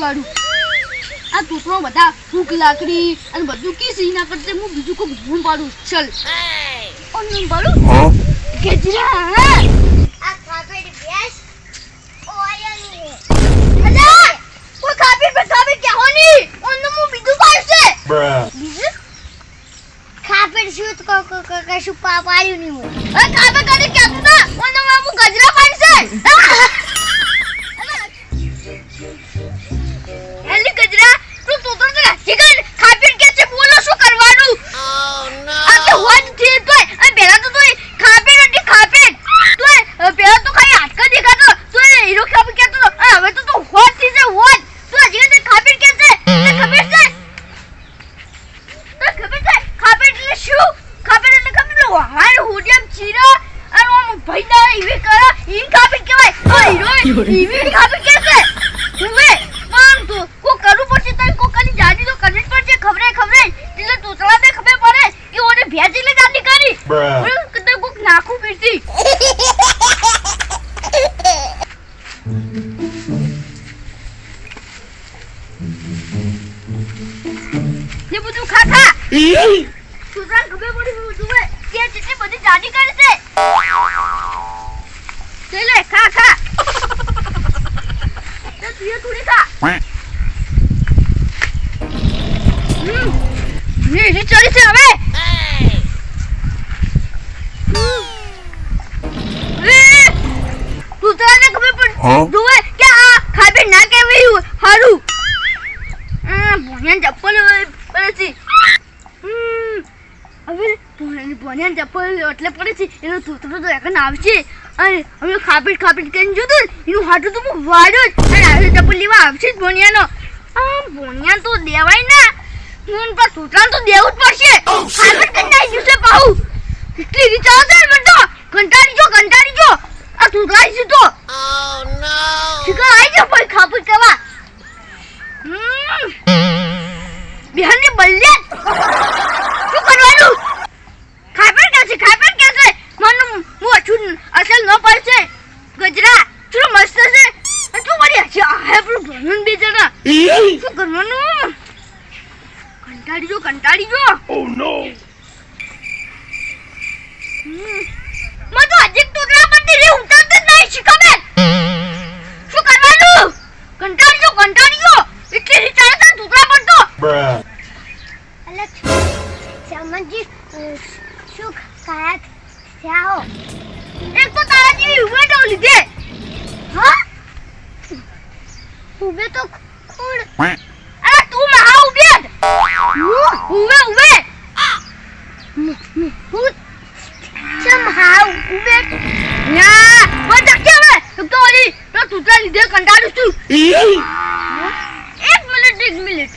પાડું આ તૂતરો બધા ફૂક લાકડી અને બધું કીસી ના કરતે હું બીજું કોઈ ભૂમ પાડું. ચલ. ઓનું પાડું. ગજરા આ ખાપેડ ભેંસ ઓયની અલા કોઈ કાપી પર કાપી કે હોની ઓનું હું બીજું પાડશે બીજું? ખાપેડ શું તો ક- ક- ક- કશું પા પાડ્યું નહીં હું અરે કાપે કાપે કે તું? ના ઓનું હું ગજરા કહેવાય ખાતું કે છે હવે પણ તો. કો કરું પડશે તને કો કની જાડી તો કરવી પડશે. ખબરે ખબરે એટલે તોતળા બે ખબર પડે. કે ઓને ભેજી લે જાડી કરી. કદે કોક નાખું પીરતી ને બધું ખા ખા તોતળા ખબર પડી બધું કે જેટલી બધી જાડી કરી છે. લે લે ખા ખા. ને એ ચડી છે હવે. તું તો આને ખબર પડ Huh? જુએ કે આ ખાબે ના કેવી હારું આ ભોણિયાની ચપ્પલ પડે છે હમ, હવે ભોણિયાની ભોણિયાની ચપ્પલ એટલે પડે છે એનો તૂતરો તો એકન આવશે અને અમે ખાપીટ ખાપીટ કરીને જોતું એનું હાટું તો હું જ અને આવી ચપ્પલ લેવા આવશે જ ભોણિયાનો આ ભોનિયા તો દેવાય ના હું પણ તૂતરાને તો દેવું જ પડશે ખાપીટ કરીને આવી જશે પાહુ કેટલી રીચાવ છે મને તો કંટાળી જો કંટાળી જો આ તૂતરાઈ છે તો શિકાર આવી જાવ ભાઈ ખાપી કરવા બલ્લે શું કરવાનું ખાપર કે છે ખાપર કે છે મનું હું અછું અસલ ન પડશે ગજરા શું મસ્ત છે અને તું મારી હશે આ હે પેલું ભણન બે જણા શું કરવાનું કંટાળી ગયો? ઓ નો Oh no. તો હજી ટોટલા પરથી રે ઉતરતું જ નહીં શીખમે શું કરવાનું? કંટાળી ગયો કંટાળી ગયો. એટલે રીચારે તો ટોટલા પર તો. અલગ સમજી શું કાયા થયા એક તો તારા જેવી ઉમેટો લીધે. હા? ઉભે તો ખોડ. ઉભે ઉભે હું ચમ હા ઉભે યા બંધ તો ઓલી તો ટોટલા લીધે કંટાળું છું એક મિનિટ એક મિનિટ?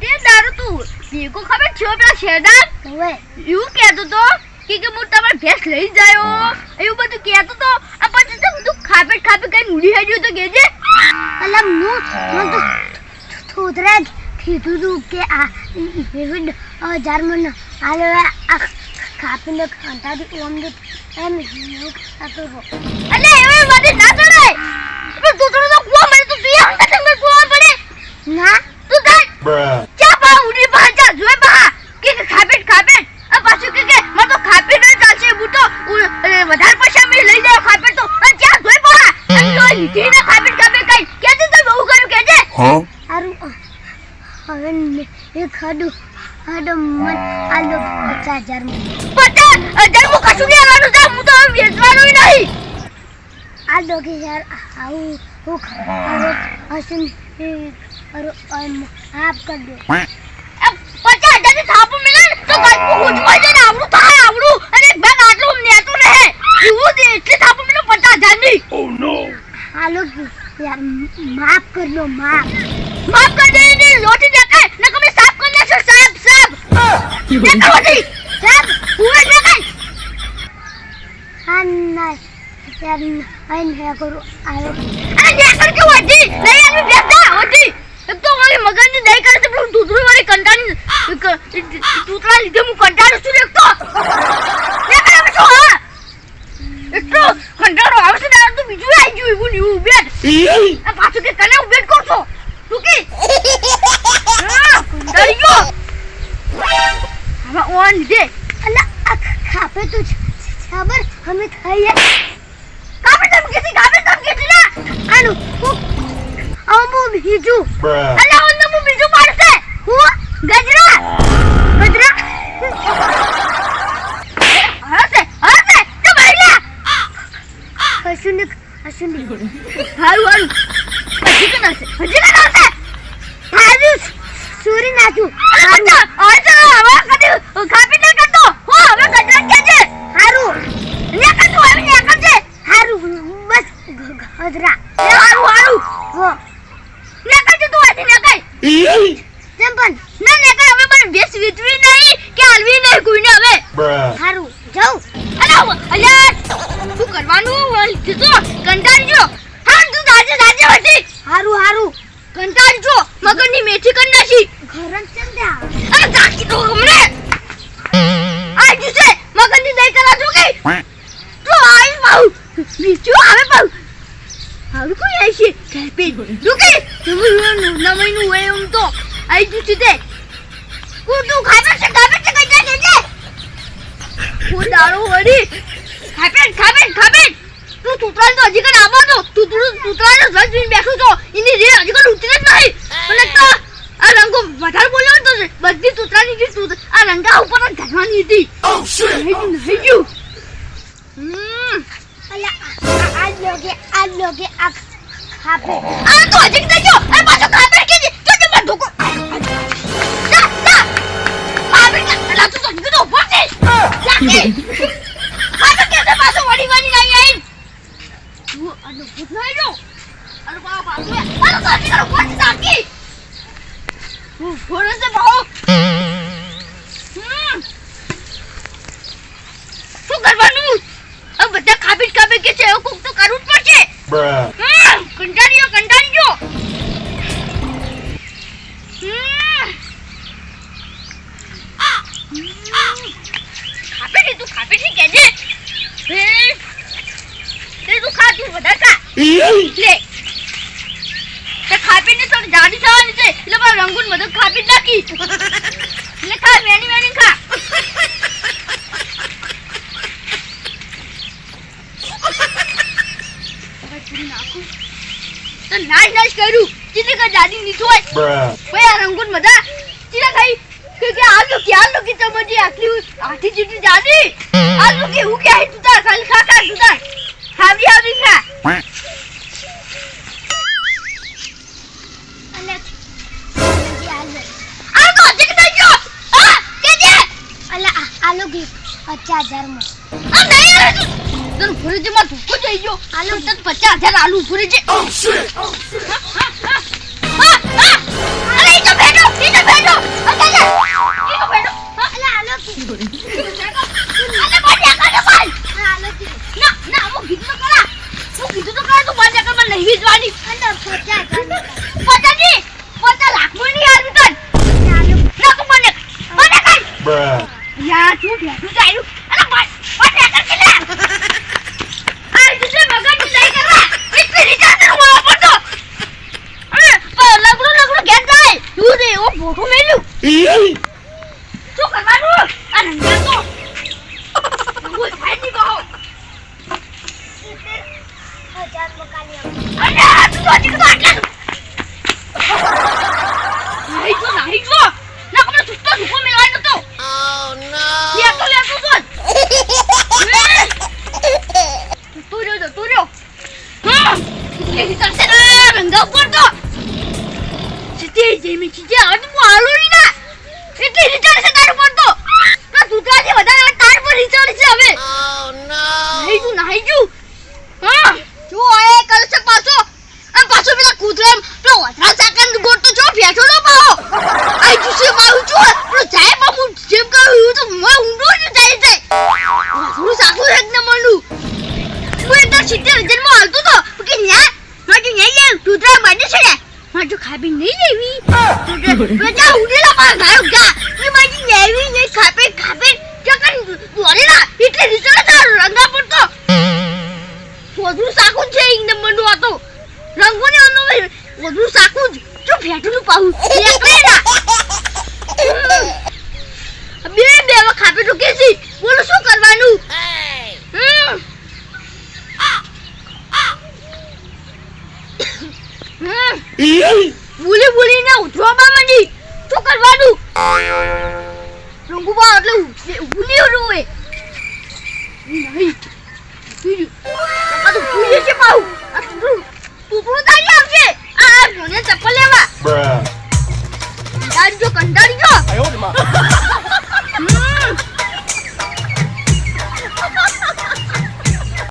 તે દારૂ તું ભેગો ખબર છે પેલા શેરદાર હવે એવું કહેતો તો કે કે હું તમારે ભેંસ લઈ જાયો એવું બધું કહેતો તો આ પછી તો બધું ખાપે ખાપે કઈ મૂડી હાડ્યું તો કેજે અલા હું હું તો જ કીધું તું કે આ વિવિધ હજાર મને આ કાપીને કંટાળી ઓમ દે એમ એવું ખાતો રહો એટલે એવી બધી ના પણ તું તો કુવા મને તો તું આમ તને કુવા પડે. ના તું Bruh. ચા પા ઉડી પા ચા જોઈ બા. કે કે ખાપે ખાપે આ પાછું કે કે મને તો ખાપે ન ચાલશે તો વધારે પૈસા મે લઈ જાવ ખાપે તો. અને ચા જોઈ બા. અને તો લીધી ને ખાપે ખાપે કઈ. કેજે તો બહુ કર્યું કેજે. હા? સારું હવે ને એ ખાડું ખાડો મન આલો. પચાસ હજાર પચાસ હજાર હું કશું નહીં આવવાનું છે? હું તો હવે વેચવાનું નહીં. આલો કે યાર આવું હું ખાડો હસન આપ કર દો. પચાસ હજાર થાપ મિલે તો કઈ ઉઠવા ઠાકોર નહીં આવી બેસતા હોજી મારી કંટાળી દૂધરા લીધે હું કંટાળું છું દેખતો કંટાળો આવશે તારા તો બીજું આવી ગયું એવું પાછું કે તને ઉબેટ કહો છો તું કે કંટાળી ખાપે તું ખબર અમે ખાઈએ ઓને હું બીજું. પાડશે. હું ગજરા. ગજરા. હશે હશે. તો ભાઈલા કશું ને હારું હારું. હજી કન હશે હજી કન હશે હારું સોરી નાખ્યું હારું. અચ્છા હવે કદી ખાપી ન કરતો. હો હવે ગજરા કે છે? હારું. ને કન તું ને કન હારું બસ ગ- ગ- ગજરા. એ હારું હારું હો. ને કન તું આથી ને કઈ કેમ પણ. ના ને કઈ હવે મને બેસ વીટવી નહીં કે હાલવી નહીં કોઈને હવે. હારું જાઉં. અરે અલ્યા શું કરવાનું કીધું કંટાળી ગયો હા તું દાજે દાજે વટી હારું હારું. કંટાળી ગયો મગજની મેથી કરી નાખી. ઘરમ છે ને ત્યાં? અરે જાકી તો હમણે. આ જુસે મગજની દઈ કરા જો કે. તું આઈ પાઉ બીજું? આવે પાઉ હારું કોઈ આઈ છે કેપી દુકે તું. નમઈનું હોય એમ તો. તે કુટુ ખાবে છે ખાবে છે કઈ જાય છે હું દારૂ વળી. ખાબે ખાબે ખાબે તું તૂતરાલ તો હજી કણ આવો તો. તૂતરું તૂતરાલ લાગે તો કે પાછો વળી વળી નહીં આઈ તું આનો ભૂત બહુ શું કરવાનું આ બધા ખાબી ખાબી કે છે એવું તો કરવું જ પડશે Bruh. હમ, કંટાળ્યો છે તું ખાપે છે કેજે. તે તું ખા તું વધારે ખા લે તે ખાપી ને થોડી જાડી થવાની છે. એટલે મારા રંગૂન બધું ખાપી નાખી. એટલે ખા વેણી વેણી ખા. તો નાશ નાશ કર્યું. ચીલે કા જાડી નીચો હોય. ભાઈ આ રંગૂન બધા ચીલે ખાઈ. કે કે આ કે આ કે તો મજી આટલી આઠી ચીટી જાડી આ લો કે હું કે આઈ તું તાર ખાલી ખા. ખા તું તાર હાવી હાવી ખા લોગે આ લો આ તો કે પચાસ નહીં આવે તું તને ફરીથી માં ધોકો જઈ ગયો. આલો? તને પચાસ હજાર આલુ ફરી બેઠું ચાલ્યું અરે બાલ મને કર કે લે આ જુસે મગજ નહીં કરવા હું લગડું લગડું ઘેર જાય તું દે ઓ ફોટો મેલ્યું શું કરવાનું આ તો. તું નહીં તો નહીં તો ના કમરે સુસ્તો સુકો મેળવાય નતો Oh no. લેતો લેતો તો તું રહ્યો તું રહ્યો હા એની તરસે ના રંગા ઉપર તો સીધી જેમી એટલી રીચાર્જ છે તાર ઉપર તો. ના તૂતરાથી વધારે તાર પર રીચાર્જ છે હવે. Oh no. નાહી જુ નાહી જુ હા જો એ કરે છે પાછો. આ પાછો પેલા કૂતરા પેલો વધરા ચાકન ગોટ તો જો બેઠો નો પાહો આઈ જુ છે મારું જો પેલો જાય પા હું જેમ કહું તો મોય ઊંડો જ બેટા ઉડેલા 말 ગાયો ગા એ માજી લેવી નહીં ખાપે ખાપે ચકન દોરેલા એટલે રીચડા તાર રંગા પડતો વધુ સાકું છે એક નંબરનું આ તો રંગોને અનુભવ વધુ સાકું જ ફેટનું પાઉં બે બે ખાપે તો કેસી બોલો શું કરવાનું હમ. હમ. ભૂલી ભૂલીને ઉઠવા માંડી. શું કરવાનું? રંગુબા એટલે ભૂલી રહ્યું હોય. નહીં તો ભૂલ્યું છે. આ તો તારી આવશે. આ આ ચપ્પલ લેવા. કંટાળી ગયો કંટાળી